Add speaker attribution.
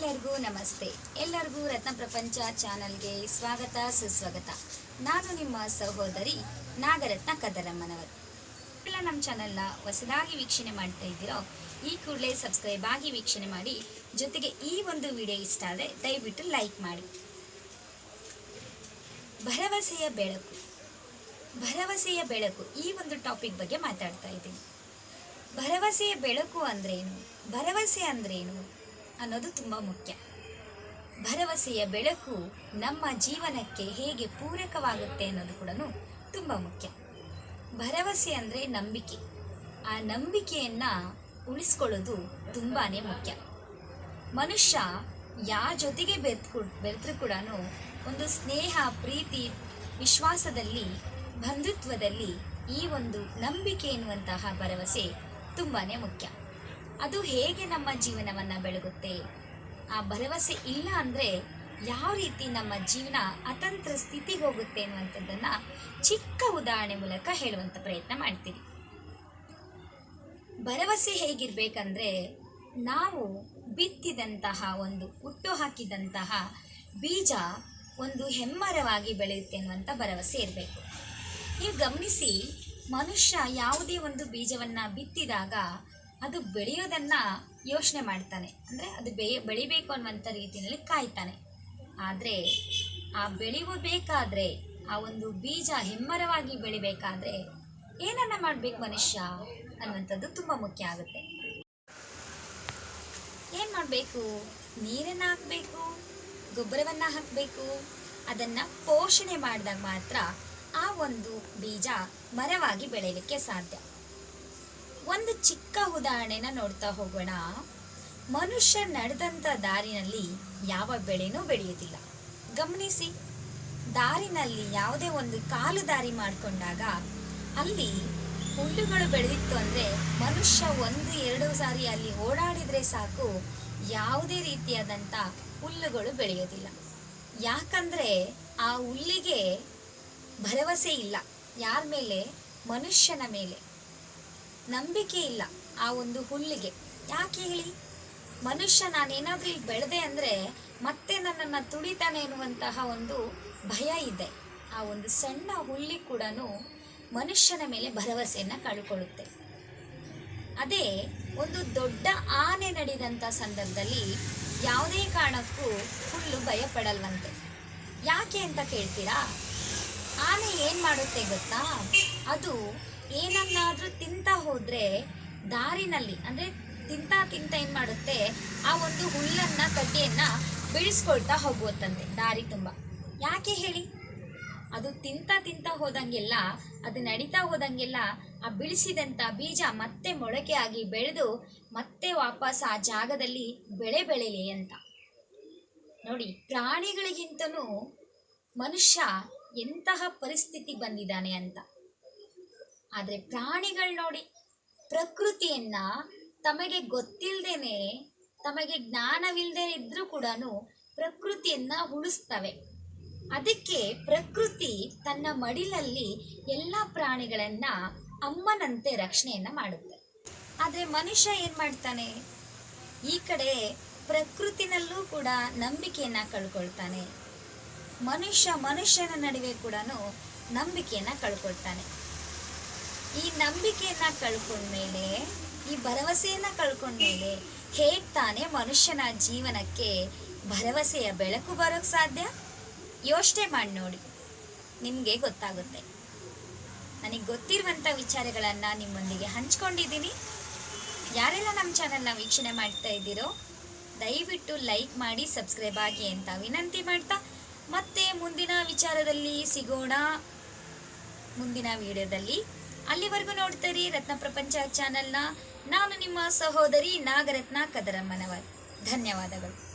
Speaker 1: ಎಲ್ಲರಿಗೂ ನಮಸ್ತೆ. ಎಲ್ಲರಿಗೂ ರತ್ನ ಪ್ರಪಂಚ ಚಾನಲ್ಗೆ ಸ್ವಾಗತ, ಸುಸ್ವಾಗತ. ನಾನು ನಿಮ್ಮ ಸಹೋದರಿ ನಾಗರತ್ನ ಕದರಮ್ಮನವರು. ಎಲ್ಲ ನಮ್ಮ ಚಾನಲ್ನ ಹೊಸದಾಗಿ ವೀಕ್ಷಣೆ ಮಾಡ್ತಾ ಇದ್ದೀರೋ, ಈ ಕೂಡಲೇ ಸಬ್ಸ್ಕ್ರೈಬ್ ಆಗಿ ವೀಕ್ಷಣೆ ಮಾಡಿ, ಜೊತೆಗೆ ಈ ಒಂದು ವಿಡಿಯೋ ಇಷ್ಟ ಆದರೆ ದಯವಿಟ್ಟು ಲೈಕ್ ಮಾಡಿ. ಭರವಸೆಯ ಬೆಳಕು. ಭರವಸೆಯ ಬೆಳಕು, ಈ ಒಂದು ಟಾಪಿಕ್ ಬಗ್ಗೆ ಮಾತಾಡ್ತಾ ಇದ್ದೀನಿ. ಭರವಸೆಯ ಬೆಳಕು ಅಂದ್ರೇನು? ಭರವಸೆ ಅಂದ್ರೇನು? ಅನ್ನೋದು ತುಂಬ ಮುಖ್ಯ. ಭರವಸೆಯ ಬೆಳಕು ನಮ್ಮ ಜೀವನಕ್ಕೆ ಹೇಗೆ ಪೂರಕವಾಗುತ್ತೆ ಅನ್ನೋದು ಕೂಡ ತುಂಬ ಮುಖ್ಯ. ಭರವಸೆ ಅಂದರೆ ನಂಬಿಕೆ. ಆ ನಂಬಿಕೆಯನ್ನು ಉಳಿಸ್ಕೊಳ್ಳೋದು ತುಂಬಾ ಮುಖ್ಯ. ಮನುಷ್ಯ ಯಾರ ಜೊತೆಗೆ ಬೆರೆತು ಬೆರೆತರೂ ಕೂಡ ಒಂದು ಸ್ನೇಹ, ಪ್ರೀತಿ, ವಿಶ್ವಾಸದಲ್ಲಿ, ಬಂಧುತ್ವದಲ್ಲಿ ಈ ಒಂದು ನಂಬಿಕೆ ಎನ್ನುವಂತಹ ಭರವಸೆ ತುಂಬಾ ಮುಖ್ಯ. ಅದು ಹೇಗೆ ನಮ್ಮ ಜೀವನವನ್ನು ಬೆಳಗುತ್ತೆ? ಆ ಭರವಸೆ ಇಲ್ಲ ಅಂದರೆ ಯಾವ ರೀತಿ ನಮ್ಮ ಜೀವನ ಅತಂತ್ರ ಸ್ಥಿತಿಗೆ ಹೋಗುತ್ತೆ ಅನ್ನುವಂಥದ್ದನ್ನು ಚಿಕ್ಕ ಉದಾಹರಣೆ ಮೂಲಕ ಹೇಳುವಂಥ ಪ್ರಯತ್ನ ಮಾಡ್ತೀವಿ. ಭರವಸೆ ಹೇಗಿರ್ಬೇಕಂದ್ರೆ ನಾವು ಬಿತ್ತಿದಂತಹ ಒಂದು, ಹುಟ್ಟು ಹಾಕಿದಂತಹ ಬೀಜ ಒಂದು ಹೆಮ್ಮರವಾಗಿ ಬೆಳೆಯುತ್ತೆ ಅನ್ನುವಂಥ ಭರವಸೆ ಇರಬೇಕು. ನೀವು ಗಮನಿಸಿ ಮನುಷ್ಯ ಯಾವುದೇ ಒಂದು ಬೀಜವನ್ನು ಬಿತ್ತಿದಾಗ ಅದು ಬೆಳೆಯೋದನ್ನು ಯೋಚನೆ ಮಾಡ್ತಾನೆ. ಅಂದರೆ ಅದು ಬೆ ಬೆಳಿಬೇಕು ಅನ್ನುವಂಥ ರೀತಿಯಲ್ಲಿ ಕಾಯ್ತಾನೆ. ಆದರೆ ಆ ಬೆಳೆಯಬೇಕಾದ್ರೆ ಆ ಒಂದು ಬೀಜ ಹೆಮ್ಮರವಾಗಿ ಬೆಳಿಬೇಕಾದ್ರೆ ಏನನ್ನ ಮಾಡಬೇಕು ಮನುಷ್ಯ ಅನ್ನುವಂಥದ್ದು ತುಂಬ ಮುಖ್ಯ ಆಗುತ್ತೆ. ಏನು ಮಾಡಬೇಕು? ನೀರನ್ನು ಹಾಕಬೇಕು, ಗೊಬ್ಬರವನ್ನು ಹಾಕಬೇಕು, ಅದನ್ನು ಪೋಷಣೆ ಮಾಡಿದಾಗ ಮಾತ್ರ ಆ ಒಂದು ಬೀಜ ಮರವಾಗಿ ಬೆಳೆಯಲಿಕ್ಕೆ ಸಾಧ್ಯ. ಒಂದು ಚಿಕ್ಕ ಉದಾಹರಣೆನ ನೋಡ್ತಾ ಹೋಗೋಣ. ಮನುಷ್ಯ ನಡೆದಂಥ ದಾರಿನಲ್ಲಿ ಯಾವ ಬೆಳೆನೂ ಬೆಳೆಯುವುದಿಲ್ಲ. ಗಮನಿಸಿ, ದಾರಿನಲ್ಲಿ ಯಾವುದೇ ಒಂದು ಕಾಲು ದಾರಿ ಮಾಡಿಕೊಂಡಾಗ ಅಲ್ಲಿ ಹುಲ್ಲುಗಳು ಬೆಳೆದಿತ್ತು ಅಂದರೆ ಮನುಷ್ಯ ಒಂದು, ಎರಡು ಸಾರಿ ಅಲ್ಲಿ ಓಡಾಡಿದರೆ ಸಾಕು, ಯಾವುದೇ ರೀತಿಯಾದಂಥ ಹುಲ್ಲುಗಳು ಬೆಳೆಯೋದಿಲ್ಲ. ಯಾಕಂದರೆ ಆ ಹುಲ್ಲಿಗೆ ಭರವಸೆ ಇಲ್ಲ. ಯಾರ ಮೇಲೆ? ಮನುಷ್ಯನ ಮೇಲೆ. ನಂಬಿಕೆ ಇಲ್ಲ ಆ ಒಂದು ಹುಲ್ಲಿಗೆ. ಯಾಕೆ ಹೇಳಿ? ಮನುಷ್ಯ ನಾನೇನಾದ್ರೂ ಇಲ್ಲಿ ಬೆಳೆದೆ ಅಂದರೆ ಮತ್ತೆ ನನ್ನನ್ನು ತುಳಿತಾನೆ ಎನ್ನುವಂತಹ ಒಂದು ಭಯ ಇದೆ. ಆ ಒಂದು ಸಣ್ಣ ಹುಲ್ಲಿ ಕೂಡ ಮನುಷ್ಯನ ಮೇಲೆ ಭರವಸೆಯನ್ನು ಕಳ್ಕೊಳ್ಳುತ್ತೆ. ಅದೇ ಒಂದು ದೊಡ್ಡ ಆನೆ ನಡೆದಂಥ ಸಂದರ್ಭದಲ್ಲಿ ಯಾವುದೇ ಕಾರಣಕ್ಕೂ ಹುಲ್ಲು ಭಯಪಡಲ್ವಂತೆ. ಯಾಕೆ ಅಂತ ಕೇಳ್ತೀರಾ? ಆನೆ ಏನು ಮಾಡುತ್ತೆ ಗೊತ್ತಾ? ಅದು ಏನನ್ನಾದರೂ ತಿಂತ ಹೋದ್ರೆ ದಾರಿನಲ್ಲಿ, ಅಂದ್ರೆ ತಿಂತ ತಿಂತ ಏನ್ ಮಾಡುತ್ತೆ, ಆ ಒಂದು ಹುಲ್ಲನ್ನ ಕಡ್ಡಿಯನ್ನ ಬಿಡಿಸ್ಕೊಳ್ತಾ ಹೋಗುತ್ತಂತೆ ದಾರಿ ತುಂಬ. ಯಾಕೆ ಹೇಳಿ? ಅದು ತಿಂತ ತಿಂತ ಹೋದಂಗೆಲ್ಲ, ಅದು ನಡೀತಾ ಹೋದಂಗೆಲ್ಲ, ಆ ಬಿಡಿಸಿದಂಥ ಬೀಜ ಮತ್ತೆ ಮೊಳಕೆ ಆಗಿ ಬೆಳೆದು ಮತ್ತೆ ವಾಪಸ್ ಆ ಜಾಗದಲ್ಲಿ ಬೆಳೆ ಬೆಳೆಯಲಿ ಅಂತ. ನೋಡಿ, ಪ್ರಾಣಿಗಳಿಗಿಂತನೂ ಮನುಷ್ಯ ಎಂತಹ ಪರಿಸ್ಥಿತಿ ಬಂದಿದ್ದಾನೆ ಅಂತ. ಆದರೆ ಪ್ರಾಣಿಗಳು ನೋಡಿ ಪ್ರಕೃತಿಯನ್ನ ತಮಗೆ ಗೊತ್ತಿಲ್ಲದೇನೆ ತಮಗೆ ಜ್ಞಾನವಿಲ್ಲದೆ ಇದ್ರೂ ಕೂಡ ಪ್ರಕೃತಿಯನ್ನ ಉಳಿಸ್ತವೆ. ಅದಕ್ಕೆ ಪ್ರಕೃತಿ ತನ್ನ ಮಡಿಲಲ್ಲಿ ಎಲ್ಲ ಪ್ರಾಣಿಗಳನ್ನ ಅಮ್ಮನಂತೆ ರಕ್ಷಣೆಯನ್ನ ಮಾಡುತ್ತೆ. ಆದರೆ ಮನುಷ್ಯ ಏನು ಮಾಡ್ತಾನೆ? ಈ ಕಡೆ ಪ್ರಕೃತಿನಲ್ಲೂ ಕೂಡ ನಂಬಿಕೆಯನ್ನ ಕಳ್ಕೊಳ್ತಾನೆ. ಮನುಷ್ಯ ಮನುಷ್ಯನ ನಡುವೆ ಕೂಡ ನಂಬಿಕೆಯನ್ನ ಕಳ್ಕೊಳ್ತಾನೆ. ಈ ನಂಬಿಕೆಯನ್ನ ಕಳ್ಕೊಂಡ್ಮೇಲೆ, ಈ ಭರವಸೆಯನ್ನ ಕಳ್ಕೊಂಡ್ಮೇಲೆ ಹೇಗ್ ತಾನೇ ಮನುಷ್ಯನ ಜೀವನಕ್ಕೆ ಭರವಸೆಯ ಬೆಳಕು ಬರೋಕ್ ಸಾಧ್ಯ? ಯೋಚನೆ ಮಾಡಿ ನೋಡಿ. ನಿಮಗೆ ಗೊತ್ತಾಗುತ್ತೆ. ನನಗೆ ಗೊತ್ತಿರುವಂಥ ವಿಚಾರಗಳನ್ನು ನಿಮ್ಮೊಂದಿಗೆ ಹಂಚ್ಕೊಂಡಿದ್ದೀನಿ. ಯಾರೆಲ್ಲ ನಮ್ಮ ಚಾನೆಲ್ನ ವೀಕ್ಷಣೆ ಮಾಡ್ತಾ ಇದ್ದೀರೋ, ದಯವಿಟ್ಟು ಲೈಕ್ ಮಾಡಿ, ಸಬ್ಸ್ಕ್ರೈಬ್ ಆಗಿ ಅಂತ ವಿನಂತಿ ಮಾಡ್ತಾ, ಮತ್ತೆ ಮುಂದಿನ ವಿಚಾರದಲ್ಲಿ ಸಿಗೋಣ. ಮುಂದಿನ ವಿಡಿಯೋದಲ್ಲಿ ಅಲ್ಲಿವರೆಗೂ ನೋಡ್ತೀರಿ ರತ್ನ ಪ್ರಪಂಚ ಚಾನೆಲ್ನ ನಾನು ನಿಮ್ಮ ಸಹೋದರಿ ನಾಗರತ್ನ ಕದರಮ್ಮನವರ್. ಧನ್ಯವಾದಗಳು.